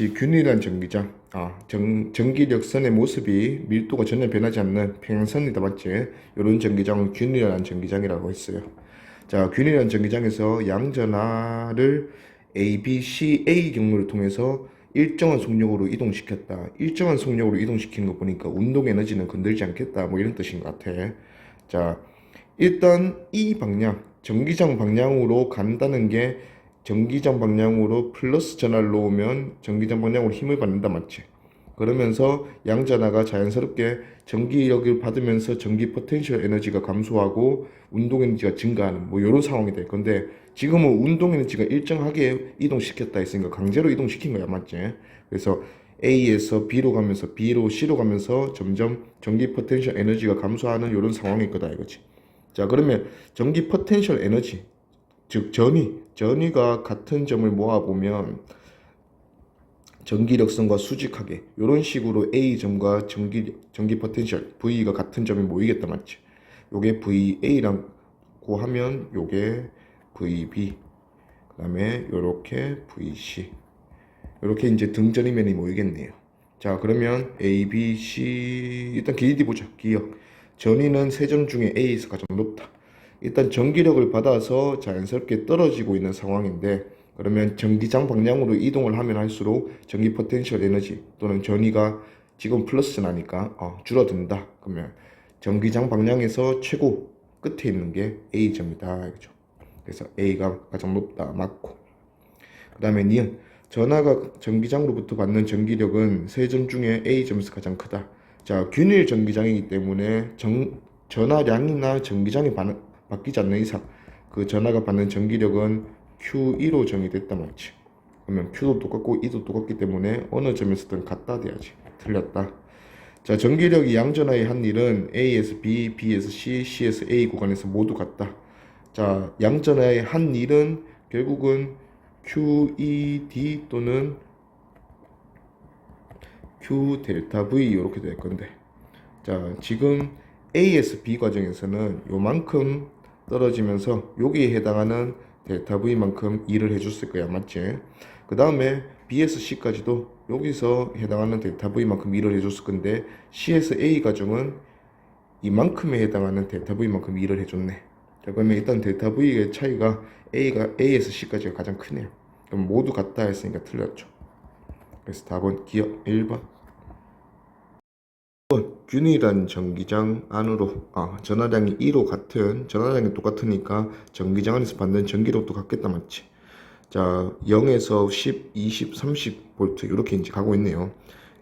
이것이 균일한 전기장. 아, 전, 전기력선의 모습이 밀도가 전혀 변하지 않는 평행선이다 맞지? 이런 전기장은 균일한 전기장이라고 했어요. 자, 균일한 전기장에서 양전하를 A, B, C, A 경로를 통해서 일정한 속력으로 이동시켰다. 일정한 속력으로 이동시키는 거 보니까 운동 에너지는 건들지 않겠다. 뭐 이런 뜻인 것 같아. 자, 일단 이 방향, 전기장 방향으로 간다는 게 전기장 방향으로 플러스 전화를 놓으면 전기장 방향으로 힘을 받는다 맞지? 그러면서 양전하가 자연스럽게 전기력을 받으면서 전기 포텐셜 에너지가 감소하고 운동 에너지가 증가하는 뭐 이런 상황이 될 건데 지금은 운동 에너지가 일정하게 이동시켰다 했으니까 강제로 이동시킨 거야 맞지? 그래서 A에서 B로 가면서 B로 C로 가면서 점점 전기 포텐셜 에너지가 감소하는 이런 상황일 거다 이거지. 자 그러면 전기 포텐셜 에너지 즉 전위 전위가 같은 점을 모아 보면 전기력선과 수직하게 이런 식으로 A 점과 전기 전기 포텐셜 V가 같은 점이 모이겠다 맞지? 요게 VA라고 하면 요게 VB 그다음에 요렇게 VC 이렇게 이제 등전이면이 모이겠네요. 자 그러면 A, B, C 일단 길이 보자 기억 전위는 세 점 중에 A에서 가장 높다. 일단 전기력을 받아서 자연스럽게 떨어지고 있는 상황인데 그러면 전기장 방향으로 이동을 하면 할수록 전기 포텐셜 에너지 또는 전위가 지금 플러스 전하니까 어, 줄어든다. 그러면 전기장 방향에서 최고 끝에 있는 게 A점이다. 이거죠. 그래서 A가 가장 높다. 맞고. 그 다음에 니은 전하가 전기장으로부터 받는 전기력은 세 점 중에 A점에서 가장 크다. 자, 균일 전기장이기 때문에 정, 전하량이나 전기장이 바, 바뀌지 않는 이상 그 전하가 받는 전기력은 Q2로 정의됐다 말이지. 그러면 Q도 똑같고 E도 똑같기 때문에 어느 점에서든 같다 돼야지. 틀렸다. 자, 전기력이 양전하의 한 일은 A에서 B, B에서 C, C에서 A 구간에서 모두 같다. 자, 양전하의 한 일은 결국은 QED 또는 Q 델타 V 이렇게 될 건데. 자, 지금 A에서 B 과정에서는 요만큼 떨어지면서 여기에 해당하는 델타 V만큼 일을 해줬을 거야. 맞지? 그 다음에 B에서 C까지도 여기서 해당하는 델타 V만큼 일을 해줬을 건데 C에서 A 과정은 이만큼에 해당하는 델타 V만큼 일을 해줬네. 자, 그러면 일단 델타 V의 차이가 A가 A에서 C까지가 가장 크네요. 그럼 모두 같다 했으니까 틀렸죠. 그래서 답은 기억 1번. 균일한 전기장 안으로 아 전화량이 2로 같은 전화량이 똑같으니까 전기장 안에서 받는 전기력도 같겠다 맞지? 자 0에서 10, 20, 30 볼트 이렇게 이제 가고 있네요.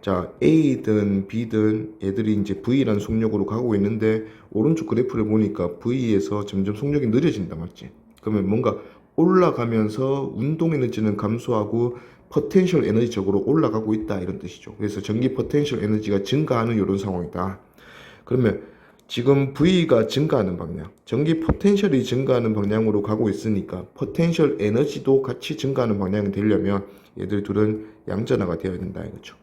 자 A든 B든 얘들이 이제 V라는 속력으로 가고 있는데 오른쪽 그래프를 보니까 V에서 점점 속력이 느려진다 맞지? 그러면 뭔가 올라가면서 운동 에너지는 감소하고 포텐셜 에너지적으로 올라가고 있다 이런 뜻이죠. 그래서 전기 포텐셜 에너지가 증가하는 이런 상황이다. 그러면 지금 V가 증가하는 방향, 전기 포텐셜이 증가하는 방향으로 가고 있으니까 포텐셜 에너지도 같이 증가하는 방향이 되려면 얘들 둘은 양전화가 되어야 된다 이거죠.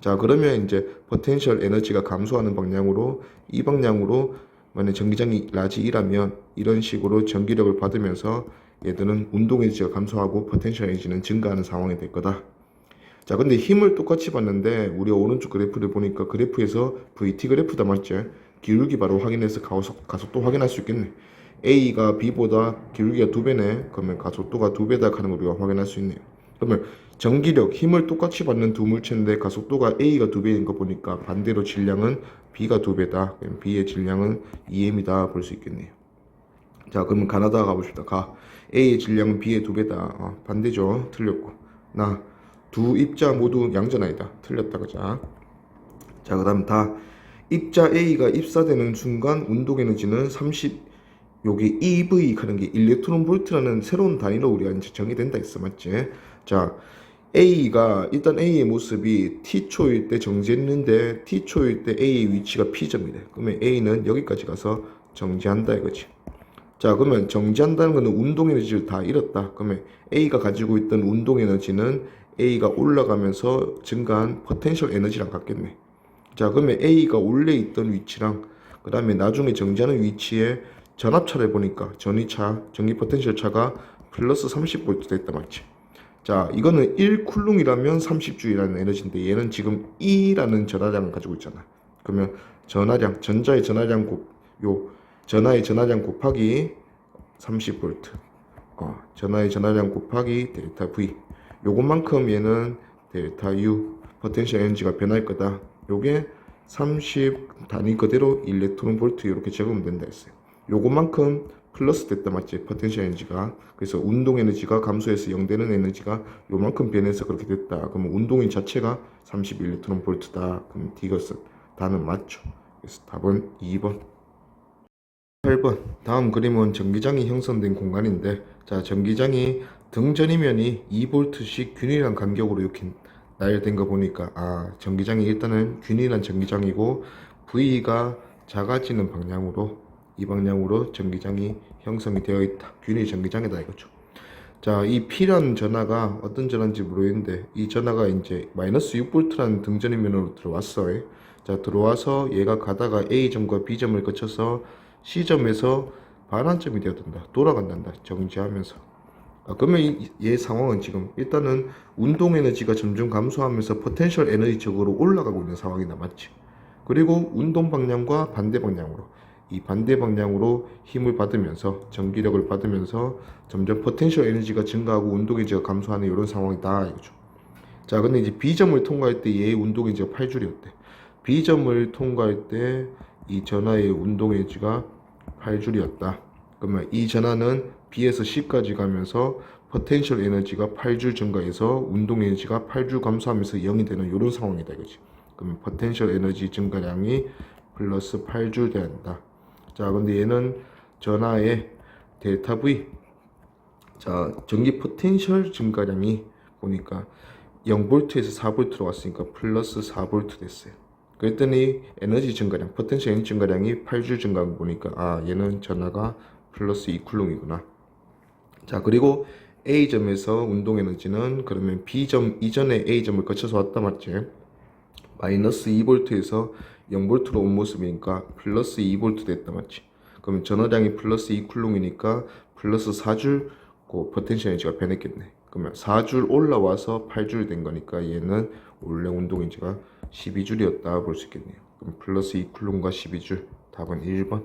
자 그러면 이제 포텐셜 에너지가 감소하는 방향으로 이 방향으로 만약 전기장이 라지 2라면 이런 식으로 전기력을 받으면서 얘들은 운동 에너지가 감소하고 포텐셜 에너지는 증가하는 상황이 될 거다. 자, 근데 힘을 똑같이 봤는데 우리 오른쪽 그래프를 보니까 그래프에서 VT 그래프다 맞지? 기울기 바로 확인해서 가속, 가속도 확인할 수 있겠네. A가 B보다 기울기가 두 배네. 그러면 가속도가 두 배다 하는 걸 우리가 확인할 수 있네요. 그러면 전기력, 힘을 똑같이 받는 두 물체인데 가속도가 A가 두 배인 거 보니까 반대로 질량은 B가 두 배다. B의 질량은 2M이다 볼 수 있겠네요. 자, 그러면 가나다 가봅시다. 가. A의 질량은 B의 두 배다. 어, 반대죠. 틀렸고. 나. 두 입자 모두 양전아이다. 틀렸다. 그자. 자, 그 다음 다. 입자 A가 입사되는 순간 운동 에너지는 30, 요게 EV 하는 게 일렉트론 볼트라는 새로운 단위로 우리가 이제 정의된다 했어. 맞지? 자, A가 일단 A의 모습이 T초일 때 정지했는데 T초일 때 A의 위치가 P점이래. 그러면 A는 여기까지 가서 정지한다 이거지. 자 그러면 정지한다는 것은 운동 에너지를 다 잃었다. 그러면 A가 가지고 있던 운동 에너지는 A가 올라가면서 증가한 포텐셜 에너지랑 같겠네. 자 그러면 A가 원래 있던 위치랑 그 다음에 나중에 정지하는 위치에 전압차를 보니까 전위차, 전기 포텐셜 차가 플러스 30V 됐다 맞지? 자, 이거는 1쿨룸이라면 30주이라는 에너지인데 얘는 지금 2라는 전하량을 가지고 있잖아. 그러면 전하량, 전자의 전하량 곱, 요 전하의 전하량 곱하기 30V. 어, 전하의 전하량 곱하기 델타 V. 요것만큼 얘는 델타 U 포텐셜 에너지가 변할 거다. 요게 30 단위 그대로 일렉트론 볼트 이렇게 적으면 된다 했어요. 요것만큼 플러스 됐다 맞지? 포텐셜 에너지가 그래서 운동 에너지가 감소해서 0 되는 에너지가 요만큼 변해서 그렇게 됐다. 그러면 운동인 자체가 30 일렉트론 볼트다. 그럼 디것은 다는 맞죠. 그래서 답은 2번. 8번. 다음 그림은 전기장이 형성된 공간인데 자 전기장이 등전이면이 2볼트씩 균일한 간격으로 이렇게 나열된 거 보니까 아 전기장이 일단은 균일한 전기장이고 V가 작아지는 방향으로 이 방향으로 전기장이 형성이 되어 있다. 균일 전기장이다 이거죠. 자이 P라는 전하가 어떤 전하인지 모르겠는데 이 전하가 이제 마이너스 6볼트라는 등전이면으로 들어왔어요. 자 들어와서 얘가 가다가 A점과 B점을 거쳐서 C점에서 반환점이 되어든다. 돌아간단다. 정지하면서. 아, 그러면 이, 얘 상황은 지금 일단은 운동 에너지가 점점 감소하면서 포텐셜 에너지적으로 올라가고 있는 상황이다. 맞지? 그리고 운동 방향과 반대 방향으로 이 반대 방향으로 힘을 받으면서 전기력을 받으면서 점점 포텐셜 에너지가 증가하고 운동 에너지가 감소하는 이런 상황이다. 이거죠. 자, 근데 이제 B점을 통과할 때 얘의 운동 에너지가 8줄이었대. B점을 통과할 때 이 전하의 운동 에너지가 8줄이었다. 그러면 이 전하는 B에서 C까지 가면서 포텐셜 에너지가 8줄 증가해서 운동 에너지가 8줄 감소하면서 0이 되는 이런 상황이다 이거지. 그러면 포텐셜 에너지 증가량이 플러스 8줄 된다. 자, 근데 얘는 전하의 델타 V 자, 전기 포텐셜 증가량이 보니까 0볼트에서 4볼트로 왔으니까 플러스 4볼트 됐어요. 그랬더니 에너지 증가량, 포텐셜 증가량이 8줄 증가한 거 보니까 아 얘는 전하가 플러스 2쿨룸이구나. 자 그리고 A점에서 운동 에너지는 그러면 B점 이전에 A점을 거쳐서 왔다 맞지? 마이너스 2볼트에서 0볼트로 온 모습이니까 플러스 2볼트 됐다 맞지? 그러면 전하량이 플러스 2쿨룸이니까 플러스 4줄 그 포텐셜 에너지가 변했겠네. 그러면 4줄 올라와서 8줄 된 거니까 얘는 원래 운동 에너지가 12줄이었다 볼 수 있겠네요. 그럼 플러스 2쿨룸과 12줄 답은 1번.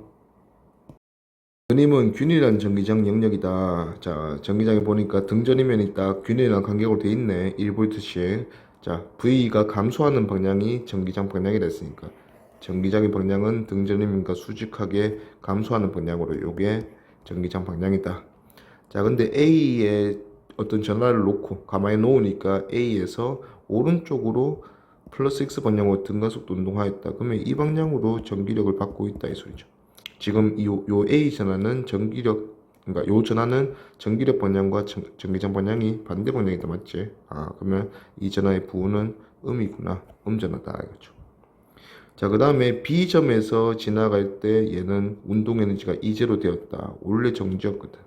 그림은 균일한 전기장 영역이다. 자, 전기장에 보니까 등전이면이 딱 균일한 간격으로 돼 있네. 1볼트씩. 자, V가 감소하는 방향이 전기장 방향이 됐으니까 전기장의 방향은 등전이면과 수직하게 감소하는 방향으로 요게 전기장 방향이다. 자, 근데 A에 어떤 전화를 놓고 가만히 놓으니까 A에서 오른쪽으로 플러스 X 방향으로 등가속도 운동하였다. 그러면 이 방향으로 전기력을 받고 있다 이 소리죠. 지금 이, 요 A 전화는 전기력 그러니까 요 전화는 전기력 방향과 전, 전기장 방향이 반대 방향이다 맞지? 아 그러면 이 전화의 부호는 음이구나 음전화다 이거죠. 자, 그 다음에 B점에서 지나갈 때 얘는 운동 에너지가 이제로 되었다. 원래 정지였거든.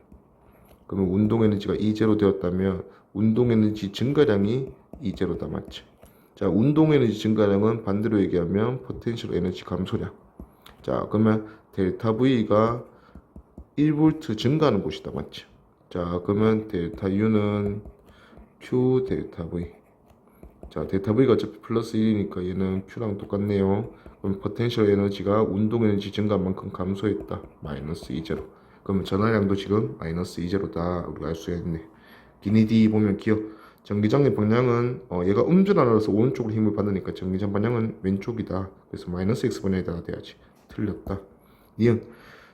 그러면 운동 에너지가 이제로 되었다면 운동 에너지 증가량이 이제로다 맞지? 자, 운동 에너지 증가량은 반대로 얘기하면 포텐셜 에너지 감소량. 자, 그러면 델타 V가 1V 증가하는 곳이다 맞지? 자, 그러면 델타 U는 Q 델타 V. 자, 델타 V가 어차피 플러스 1이니까 얘는 Q랑 똑같네요. 그럼 포텐셜 에너지가 운동 에너지 증가한 만큼 감소했다. 마이너스 2제로. 그러면 전화량도 지금 마이너스 2제로다. 우리가 알 수 있네. 기니디 보면 기억. 전기장의 방향은 어, 얘가 음전하라서 오른쪽으로 힘을 받으니까 전기장 방향은 왼쪽이다. 그래서 마이너스 x 방향에다가 돼야지. 틀렸다. 니은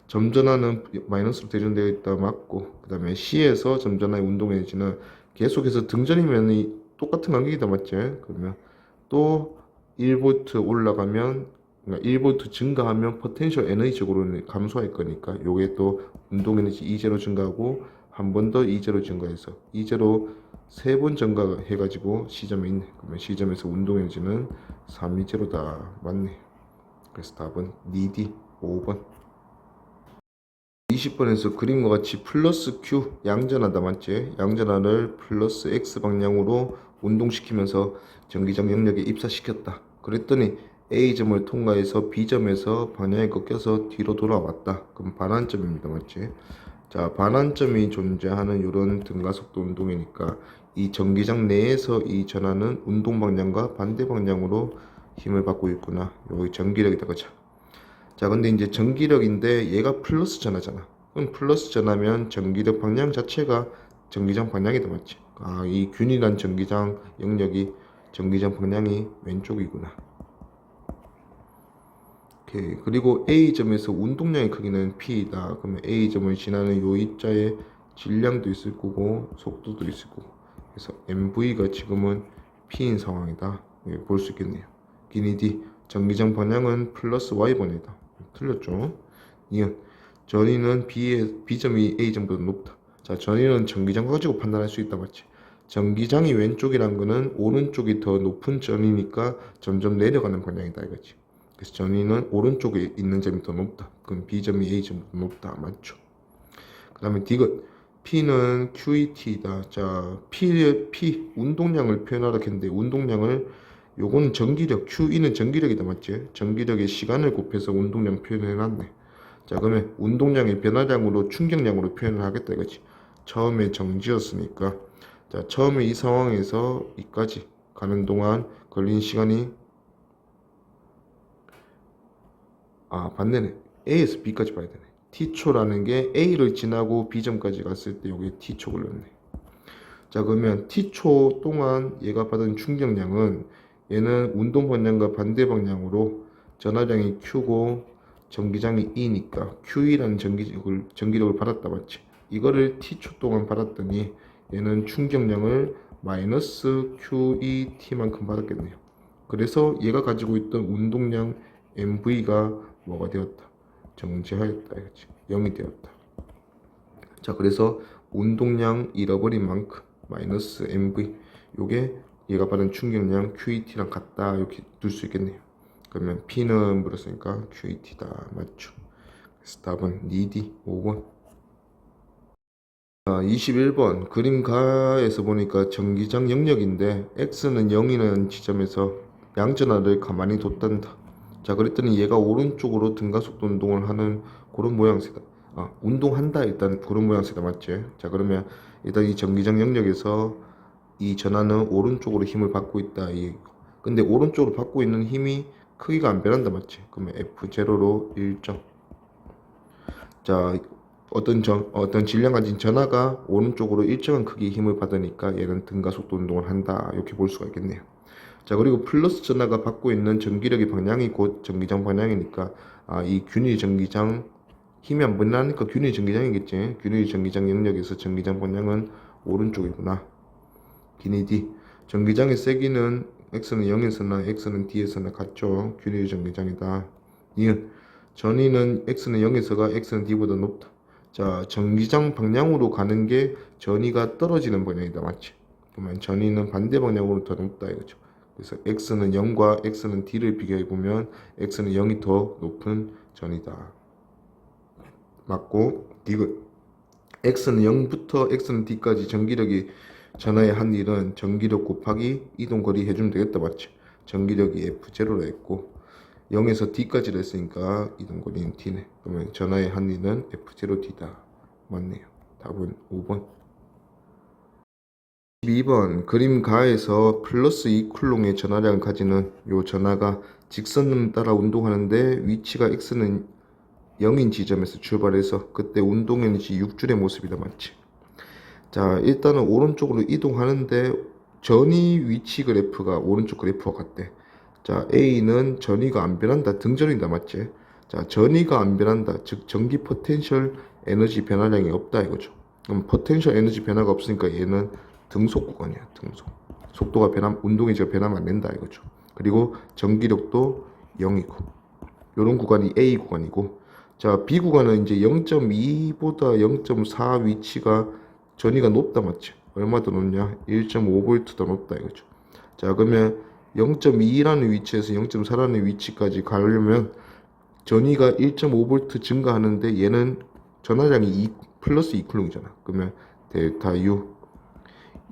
점전하는 마이너스로 대전되어 있다 맞고 그 다음에 C에서 점전하의 운동 에너지는 계속해서 등전이면 똑같은 간격이다 맞지? 그러면 또 1V 올라가면 그러니까 1V 증가하면 포텐셜 에너지적으로는 감소할 거니까 요게 또 운동 에너지 2제로 증가하고 한 번 더 2제로 증가해서 2제로 세 번 증가해 가지고 C점에 있네. 그러면 C점에서 운동 에너지는 320다 맞네. 그래서 답은 니디 5번. 20번에서 그림과 같이 플러스 Q 양전하다 맞지? 양전하를 플러스 X 방향으로 운동시키면서 전기장 영역에 입사시켰다. 그랬더니 A점을 통과해서 B점에서 방향이 꺾여서 뒤로 돌아왔다. 그럼 반환점입니다. 맞지? 자, 반환점이 존재하는 이런 등가 속도 운동이니까 이 전기장 내에서 이 전하는 운동 방향과 반대 방향으로 힘을 받고 있구나. 여기 전기력이다 그죠? 자, 근데 이제 전기력인데 얘가 플러스 전하잖아. 그럼 플러스 전하면 전기력 방향 자체가 전기장 방향이다 맞지? 아, 이 균일한 전기장 영역이 전기장 방향이 왼쪽이구나. 오케이. 그리고 A점에서 운동량의 크기는 P이다. 그러면 A점을 지나는 요 입자의 질량도 있을 거고 속도도 있을 거고. 그래서 MV가 지금은 P인 상황이다. 예, 볼수 있겠네요. 기니 D 전기장 방향은 플러스 Y번이다. 틀렸죠? 이은 전위는 B의 B점이 A점보다 높다. 자, 전위는 전기장 가지고 판단할 수 있다 맞지? 전기장이 왼쪽이란 거는 오른쪽이 더 높은 전이니까 점점 내려가는 방향이다 이거지. 그래서 전위는 오른쪽에 있는 점이 더 높다. 그럼 B점이 A점보다 높다. 맞죠? 그 다음에 디귿. P는 QET다. 자, P, P, 운동량을 표현하라 했는데, 운동량을, 요거는 전기력, QE는 전기력이다. 맞지? 전기력의 시간을 곱해서 운동량 표현해놨네. 자, 그러면 운동량의 변화량으로 충격량으로 표현을 하겠다. 이거지. 처음에 정지였으니까. 자, 처음에 이 상황에서 이까지 가는 동안 걸린 시간이 아, 반대네. A에서 B까지 봐야 되네. T초라는 게 A를 지나고 B점까지 갔을 때 여기에 T초 걸렸네. 자, 그러면 T초 동안 얘가 받은 충격량은 얘는 운동 방향과 반대 방향으로 전하량이 Q고 전기장이 E니까 Q이라는 전기력을, 전기력을 받았다 맞지? 이거를 T초 동안 받았더니 얘는 충격량을 마이너스 QET만큼 받았겠네요. 그래서 얘가 가지고 있던 운동량 MV가 뭐가 되었다? 정지하였다. 이거지. 0이 되었다. 자, 그래서 운동량 잃어버린 만큼 마이너스 MV 요게 얘가 받은 충격량 QET랑 같다. 이렇게 둘 수 있겠네요. 그러면 P는 물었으니까 QET다. 맞죠? 그래서 답은 니디 5번. 아, 21번 그림 가에서 보니까 전기장 영역인데 x는 0이라는 지점에서 양전하를 가만히 뒀단다. 자 그랬더니 얘가 오른쪽으로 등가속도 운동을 하는 그런 모양새다. 아 운동한다 일단 그런 모양새다 맞지? 자 그러면 일단 이 전기장 영역에서 이 전하는 오른쪽으로 힘을 받고 있다. 이 근데 오른쪽으로 받고 있는 힘이 크기가 안 변한다 맞지? 그러면 F0로 1점. 자 어떤 전, 어떤 질량 가진 전하가 오른쪽으로 일정한 크기의 힘을 받으니까 얘는 등가 속도 운동을 한다 이렇게 볼 수가 있겠네요. 자 그리고 플러스 전하가 받고 있는 전기력의 방향이 곧 전기장 방향이니까 아, 이 균일 전기장 힘이 안 변하니까 균일 전기장이겠지. 균일 전기장 영역에서 전기장 방향은 오른쪽이구나. 기니 D 전기장의 세기는 X는 0에서나 X는 D에서나 같죠. 균일 전기장이다. 이은 전위는 X는 0에서가 X는 D보다 높다. 자, 전기장 방향으로 가는 게 전위가 떨어지는 방향이다. 맞지? 그러면 전위는 반대 방향으로 더 높다 이거죠. 그래서 x는 0과 x는 d를 비교해 보면 x는 0이 더 높은 전이다. 맞고 디귿 x는 0부터 x는 d까지 전기력이 전하의 한 일은 전기력 곱하기 이동거리 해주면 되겠다 맞지? 전기력이 F0로 했고 0에서 D까지를 했으니까 이동거리는 D네. 그러면 전하의 한 일은 F0D다. 맞네요. 답은 5번. 12번 그림 가에서 플러스 2쿨롱의 전하량을 가지는 요 전하가 직선을 따라 운동하는데 위치가 x는 0인 지점에서 출발해서 그때 운동 에너지 6줄의 모습이다 맞지? 자 일단은 오른쪽으로 이동하는데 전위 위치 그래프가 오른쪽 그래프와 같대. 자 A는 전위가 안 변한다 등전이다 맞지? 자 전위가 안 변한다 즉 전기 포텐셜 에너지 변화량이 없다 이거죠. 그럼 포텐셜 에너지 변화가 없으니까 얘는 등속 구간이야 등속. 속도가 변함 운동이 저 변하면 안 된다 이거죠. 그리고 전기력도 0이고. 요런 구간이 A 구간이고. 자 B 구간은 이제 0.2보다 0.4 위치가 전위가 높다 맞지? 얼마 더 높냐? 1.5V 더 높다 이거죠. 자 그러면 0.2라는 위치에서 0.4라는 위치까지 가려면 전위가 1.5V 증가하는데 얘는 전하량이 2 플러스 2쿨롱이잖아. 그러면 델타 U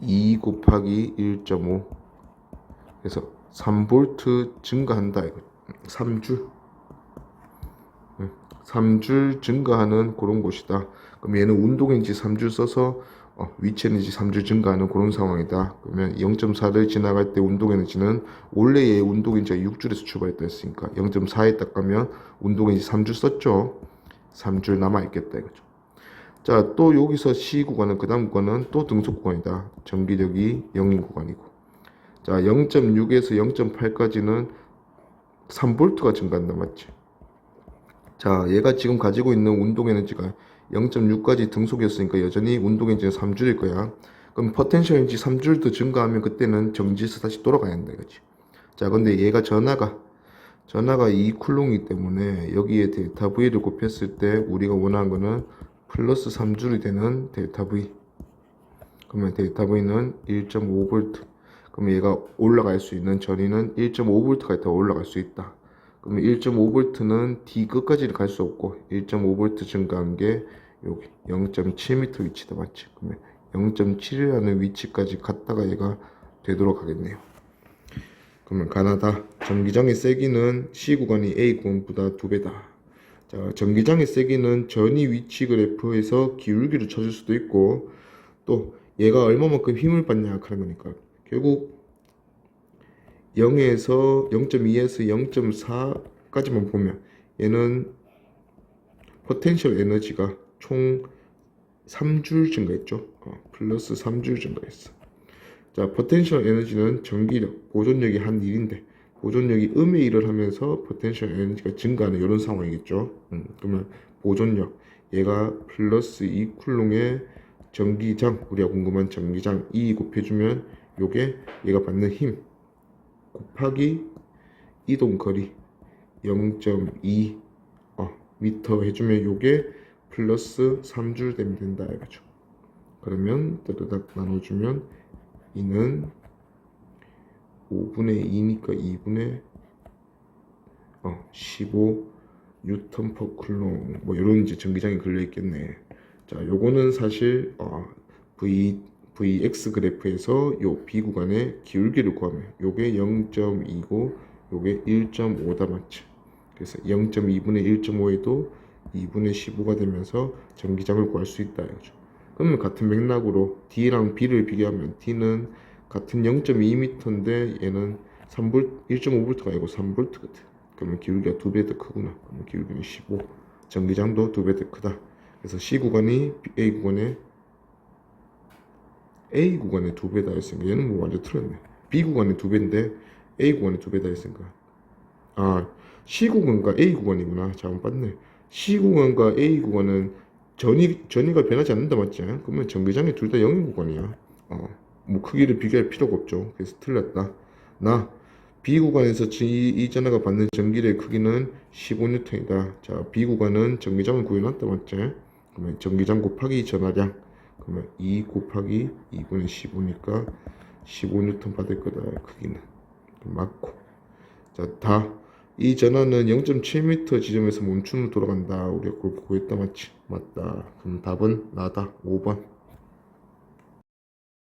2 곱하기 1.5 그래서 3V 증가한다 이거 3줄 3줄 증가하는 그런 곳이다 그럼 얘는 운동인지 3줄 써서 어, 위치 에너지 3줄 증가하는 그런 상황이다. 그러면 0.4를 지나갈 때 운동 에너지는 원래의 운동 에너지가 6줄에서 출발했다 했으니까 0.4에 딱 가면 운동 에너지 3줄 썼죠. 3줄 남아 있겠다 이거죠. 자, 또 여기서 C 구간은 그 다음 구간은 또 등속 구간이다. 전기력이 0인 구간이고. 자, 0.6에서 0.8까지는 3볼트가 증가한다 맞지? 자, 얘가 지금 가지고 있는 운동 에너지가 0.6까지 등속이었으니까 여전히 운동 에너지는 3줄일 거야. 그럼 포텐셜 에너지 3줄 더 증가하면 그때는 정지에서 다시 돌아가야 한다 이거지. 자, 근데 얘가 전화가 전화가 2쿨롱이기 때문에 여기에 데이터 V를 곱했을 때 우리가 원하는 거는 플러스 3줄이 되는 데이터 V. 그러면 데이터 V는 1.5V. 그러면 얘가 올라갈 수 있는 전위는 1.5V가 더 올라갈 수 있다. 그러면 1.5V는 D 끝까지는 갈 수 없고 1.5V 증가한 게 여기 0.7m 위치다 맞지? 그러면 0.7이라는 위치까지 갔다가 얘가 되도록 하겠네요. 그러면 가나다 전기장의 세기는 C 구간이 A 구간보다 두 배다. 자, 전기장의 세기는 전위 위치 그래프에서 기울기를 찾을 수도 있고 또 얘가 얼마만큼 힘을 받냐 하는 거니까 결국 0에서 0.2에서 0.4까지만 보면 얘는 포텐셜 에너지가 총 3줄 증가했죠. 어, 플러스 3줄 증가했어. 자, 포텐셜 에너지는 전기력, 보존력이 한 1인데 보존력이 음의 일을 하면서 포텐셜 에너지가 증가하는 이런 상황이겠죠. 음, 그러면 보존력 얘가 플러스 2쿨롱의 전기장 우리가 궁금한 전기장 2 곱해주면 요게 얘가 받는 힘 곱하기 이동 거리 0.2 어, 미터 해주면 요게 플러스 3줄 되면 된다 이거죠. 그러면 뜨르닥 나눠주면 이는 5분의 2니까 2분의 어, 15 뉴턴 퍼 쿨롱 뭐 이런 이제 전기장이 걸려 있겠네. 자, 요거는 사실 어, V VX 그래프에서 요 B 구간의 기울기를 구하면 요게 0.2고 요게 1.5다 맞죠. 그래서 0.2분의 1.5에도 2분의 15가 되면서 전기장을 구할 수 있다. 그러면 같은 맥락으로 D랑 B를 비교하면 D는 같은 0.2m인데 얘는 3V 1.5V가 아니고 3V 같아. 그러면 기울기가 두 배 더 크구나. 그러면 기울기는 15. 전기장도 두 배 더 크다. 그래서 C 구간이 A 구간에 A 구간에 두 배다 했으니까 얘는 뭐 완전 틀렸네. B 구간에 두 배인데 A 구간에 두 배다 했으니까 아 C 구간과 A 구간이구나. 잘못 봤네. C 구간과 A 구간은 전이 전이가 변하지 않는다 맞지? 그러면 전기장이 둘 다 0인 구간이야. 어, 뭐 크기를 비교할 필요가 없죠. 그래서 틀렸다. 나 B 구간에서 지- 이 전화가 받는 전기의 크기는 15N이다. 자, B 구간은 전기장을 구해놨다 맞지? 그러면 전기장 곱하기 전화량 그러면 2 곱하기 2분의 15니까 15N 받을 거다 크기는 맞고 자다 이 전화는 0.7m 지점에서 멈춤으로 돌아간다 우리가 그렇게 구했다 맞지? 맞다 그럼 답은 나다 5번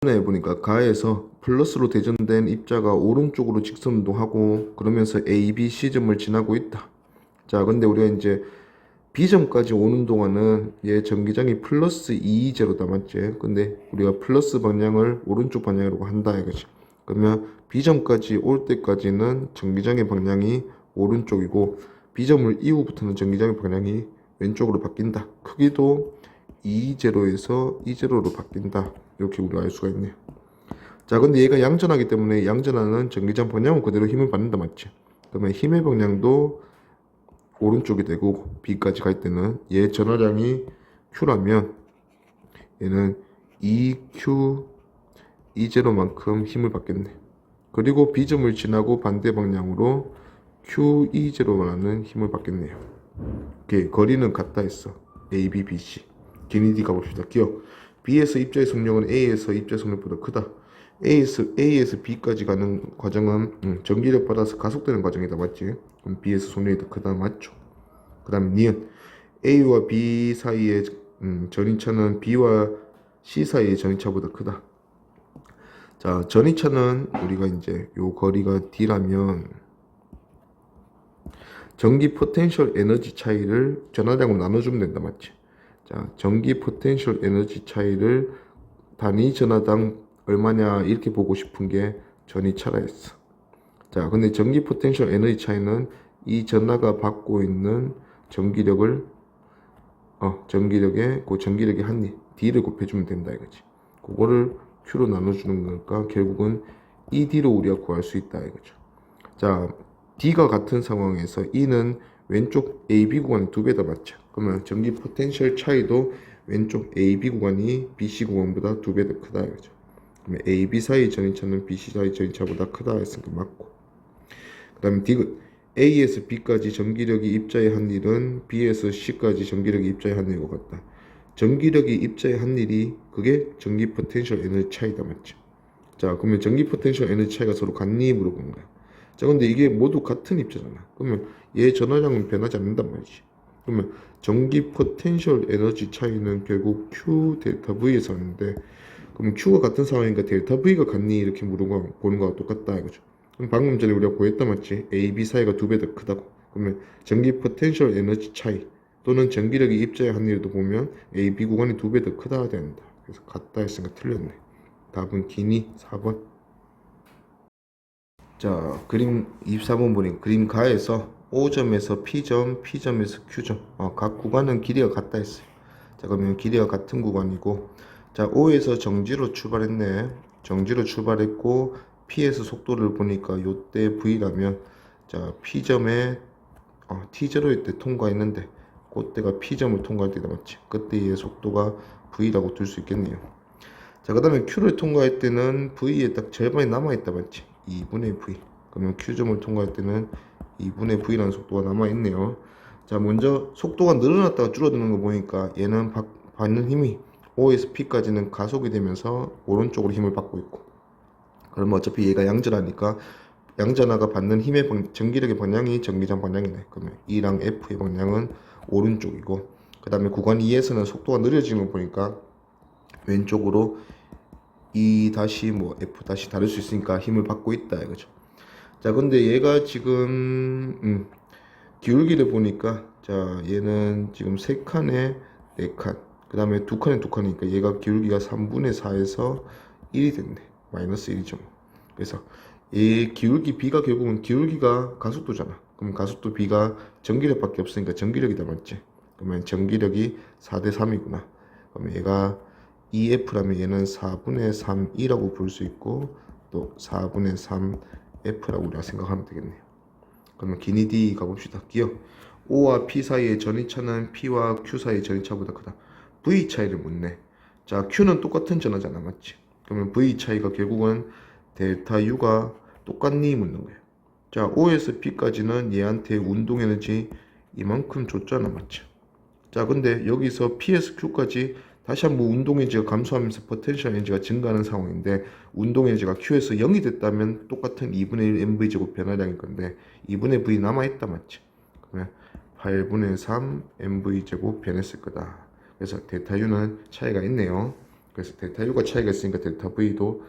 에 보니까 가에서 플러스로 대전된 입자가 오른쪽으로 직선 운동하고 그러면서 A, B, C점을 지나고 있다 자 근데 우리가 이제 B점까지 오는 동안은 얘 전기장이 플러스 2 제로다 맞지? 근데 우리가 플러스 방향을 오른쪽 방향으로 한다 이거지. 그러면 B점까지 올 때까지는 전기장의 방향이 오른쪽이고 B점을 이후부터는 전기장의 방향이 왼쪽으로 바뀐다. 크기도 2제로에서 2제로로 바뀐다. 이렇게 우리가 알 수가 있네요. 자, 근데 얘가 양전하기 때문에 양전하는 전기장 방향은 그대로 힘을 받는다 맞지? 그러면 힘의 방향도 오른쪽이 되고 B까지 갈 때는 얘 전화량이 Q라면 얘는 2Q 2제로만큼 힘을 받겠네. 그리고 B점을 지나고 반대 방향으로 Q 2제로라는 힘을 받겠네요. 오케이 거리는 같다 했어. A, B, B, C. 기니디 가봅시다. 기억. B에서 입자의 속력은 A에서 입자의 속력보다 크다. A에서 A에서 B까지 가는 과정은 음, 전기력 받아서 가속되는 과정이다 맞지? 그럼 B에서 속력이 더 크다 맞죠? 그 다음 니은 A와 B 사이의 음, 전이차는 B와 C 사이의 전이차보다 크다. 자 전이차는 우리가 이제 요 거리가 D라면 전기 포텐셜 에너지 차이를 전화량으로 나눠주면 된다 맞지? 자 전기 포텐셜 에너지 차이를 단위 전하당 얼마냐 이렇게 보고 싶은 게 전이 차라였어. 자, 근데 전기 포텐셜 에너지 차이는 이 전하가 받고 있는 전기력을 어, 전기력에 그 전기력의 한리 D를 곱해주면 된다 이거지. 그거를 Q로 나눠주는 거니까 결국은 이 D로 우리가 구할 수 있다 이거죠. 자, D가 같은 상황에서 E는 왼쪽 AB 구간이 두 배다 맞죠. 그러면 전기 포텐셜 차이도 왼쪽 AB 구간이 BC 구간보다 두 배 더 크다 이거죠. 그러면 AB 사이 전이차는 BC 사이 전이차보다 크다 했으니까 맞고. 그다음에 디귿 A에서 B까지 전기력이 입자의 한 일은 B에서 C까지 전기력이 입자의 한 일과 같다. 전기력이 입자의 한 일이 그게 전기 포텐셜 에너지 차이다 맞죠? 자 그러면 전기 포텐셜 에너지 차이가 서로 같니 물어보는 거야. 자 근데 이게 모두 같은 입자잖아. 그러면 얘 전화량은 변하지 않는단 말이지. 그러면 전기 포텐셜 에너지 차이는 결국 Q 델타 V에서 하는데 그럼 Q가 같은 상황이니까 델타 V가 같니 이렇게 물어보는 보는 거와 똑같다 이거죠. 그럼 방금 전에 우리가 구했다 맞지? A, B 사이가 두 배 더 크다고. 그러면 전기 포텐셜 에너지 차이 또는 전기력이 입자의 한일도 보면 A, B 구간이 두 배 더 크다 된다. 그래서 같다 했으니까 틀렸네. 답은 기니 4번. 자, 그림 24번 보니 그림 가에서 O점에서 P점, P점에서 Q점. 어, 각 구간은 길이가 같다 했어요. 자, 그러면 길이가 같은 구간이고 자, O에서 정지로 출발했네. 정지로 출발했고 P에서 속도를 보니까 요때 V라면 자, P점에 어, T0일 때 통과했는데 그때가 P점을 통과할 때다 맞지? 그때의 속도가 V라고 둘 수 있겠네요. 자, 그 다음에 Q를 통과할 때는 V에 딱 절반이 남아있다 맞지? 2분의 V. 그러면 Q점을 통과할 때는 2분의 V라는 속도가 남아있네요. 자, 먼저 속도가 늘어났다가 줄어드는 거 보니까 얘는 받, 받는 힘이 O에서 P까지는 가속이 되면서 오른쪽으로 힘을 받고 있고 그러면 어차피 얘가 양전하니까 양전하가 받는 힘의 방, 전기력의 방향이 전기장 방향이네. 그러면 E랑 F의 방향은 오른쪽이고 그 다음에 구간 2에서는 속도가 느려지는 거 보니까 왼쪽으로 E 다시 뭐 F 다시 다를 수 있으니까 힘을 받고 있다 이거죠. 자 근데 얘가 지금 음, 기울기를 보니까 자 얘는 지금 세 칸에 네 칸, 그 다음에 두 칸에 두 칸이니까 얘가 기울기가 3분의 4에서 1이 됐네. 마이너스 1이죠. 그래서 이 기울기 B가 결국은 기울기가 가속도잖아. 그럼 가속도 B가 전기력밖에 없으니까 전기력이다 맞지? 그러면 전기력이 4대 3이구나. 그러면 얘가 EF라면 얘는 4분의 3이라고 볼 수 있고 또 4분의 3F라고 우리가 생각하면 되겠네요. 그러면 기니 D 가봅시다. 기억. O와 P 사이의 전이차는 P와 Q 사이의 전이차보다 크다. V 차이를 묻네. 자, Q는 똑같은 전하잖아, 맞지? 그러면 V 차이가 결국은 델타 U가 똑같니 묻는 거예요. 자, O에서 P까지는 얘한테 운동 에너지 이만큼 줬잖아, 맞지? 자, 근데 여기서 P에서 Q까지 다시 한번 운동 에너지가 감소하면서 포텐셜 에너지가 증가하는 상황인데 운동 에너지가 Q에서 0이 됐다면 똑같은 2분의 1 mv 제곱 변화량일 건데 2분의 v 남아 있다 맞지? 그러면 8분의 3 mv 제곱 변했을 거다. 그래서 델타 U는 차이가 있네요. 그래서 델타 U가 차이가 있으니까 델타 V도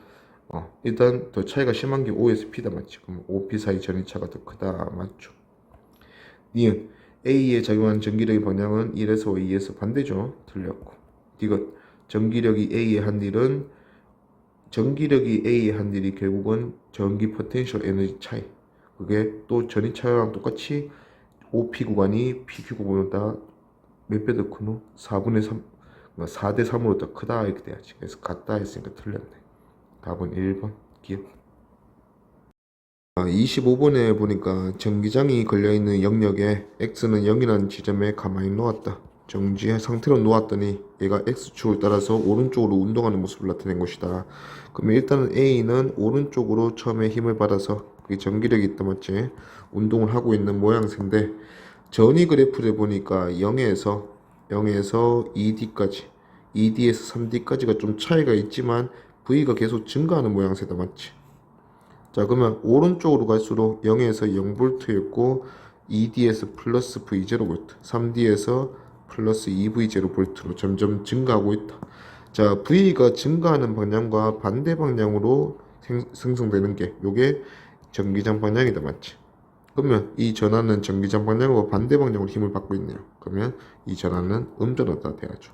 어, 일단 더 차이가 심한 게 O에서 P다 맞지? 그럼 OP 사이 전이차가 더 크다 맞죠? 니은 A에 작용한 전기력의 방향은 1에서 2에서 반대죠. 틀렸고. 이것 전기력이 A의 한 일은 전기력이 A의 한 일이 결국은 전기 포텐셜 에너지 차이. 그게 또 전이 차이랑 똑같이 OP 구간이 PQ 구간보다 몇 배 더 크노? 4분의 3, 4대 3으로 더 크다 이렇게 돼야지. 그래서 같다 했으니까 틀렸네. 답은 1번 기억. 아, 25번에 보니까 전기장이 걸려있는 영역에 X는 0이라는 지점에 가만히 놓았다. 정지의 상태로 놓았더니 얘가 X축을 따라서 오른쪽으로 운동하는 모습을 나타낸 것이다. 그러면 일단은 A는 오른쪽으로 처음에 힘을 받아서 그게 전기력이 있다 맞지? 운동을 하고 있는 모양새인데 전위 그래프를 보니까 0에서 0에서 2D까지 2D에서 3D까지가 좀 차이가 있지만 V가 계속 증가하는 모양새다 맞지? 자 그러면 오른쪽으로 갈수록 0에서 0V였고 2D에서 플러스 V0V 3D에서 플러스 2V0V로 점점 증가하고 있다. 자 V가 증가하는 방향과 반대 방향으로 생, 생성되는 게 요게 전기장 방향이다 맞지? 그러면 이 전하는 전기장 방향과 반대 방향으로 힘을 받고 있네요. 그러면 이 전하는 음전하다 돼야죠.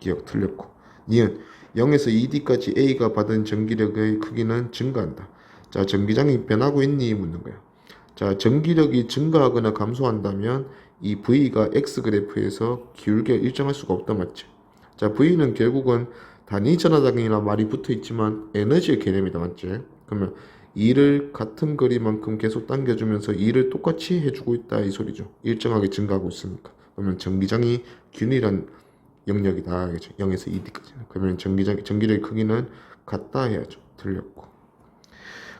기억 틀렸고 니은 0에서 2D까지 A가 받은 전기력의 크기는 증가한다. 자, 전기장이 변하고 있니? 묻는 거야. 자, 전기력이 증가하거나 감소한다면 이 V가 X 그래프에서 기울기가 일정할 수가 없다 맞지? 자, V는 결국은 단위 전화장이나 말이 붙어 있지만 에너지의 개념이다 맞지? 그러면 2를 같은 거리만큼 계속 당겨주면서 2를 똑같이 해주고 있다 이 소리죠. 일정하게 증가하고 있으니까. 그러면 전기장이 균일한 영역이다 알겠죠? 0에서 2D까지. 그러면 전기장 전기력의 크기는 같다 해야죠. 틀렸고.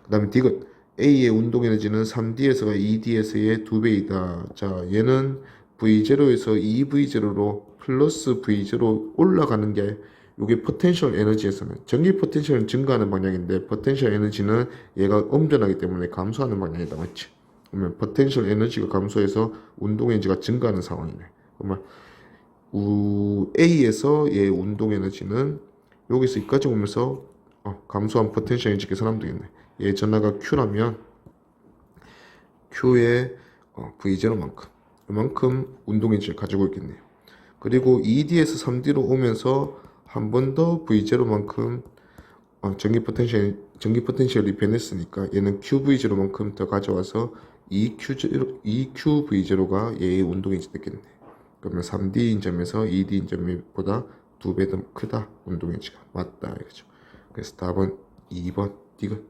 그 다음에 디귿 A의 운동 에너지는 3D에서가 2D에서의 2배이다. 자, 얘는 V0에서 2V0로 플러스 V0 올라가는 게 이게 포텐셜 에너지에서는 전기 포텐셜은 증가하는 방향인데 포텐셜 에너지는 얘가 엄전하기 때문에 감소하는 방향이다. 맞지? 그러면 포텐셜 에너지가 감소해서 운동 에너지가 증가하는 상황이네. 그러면 우 A에서 얘 운동 에너지는 여기서 여기까지 오면서 어, 감소한 포텐셜 에너지 계산하면 되겠네. 얘 전하가 Q라면 Q의 어, V0만큼 이만큼 운동 에너지를 가지고 있겠네요. 그리고 2D에서 3D로 오면서 한 번 더 V0만큼 어, 전기 포텐셜 전기 포텐셜이 변했으니까 얘는 QV0만큼 더 가져와서 E EQ0 EQV0가 얘의 운동 에너지 됐겠네. 그러면 3D인 점에서 2D인 점보다 두 배 더 크다 운동 에너지가 맞다 이거죠. 그래서 답은 2번 디귿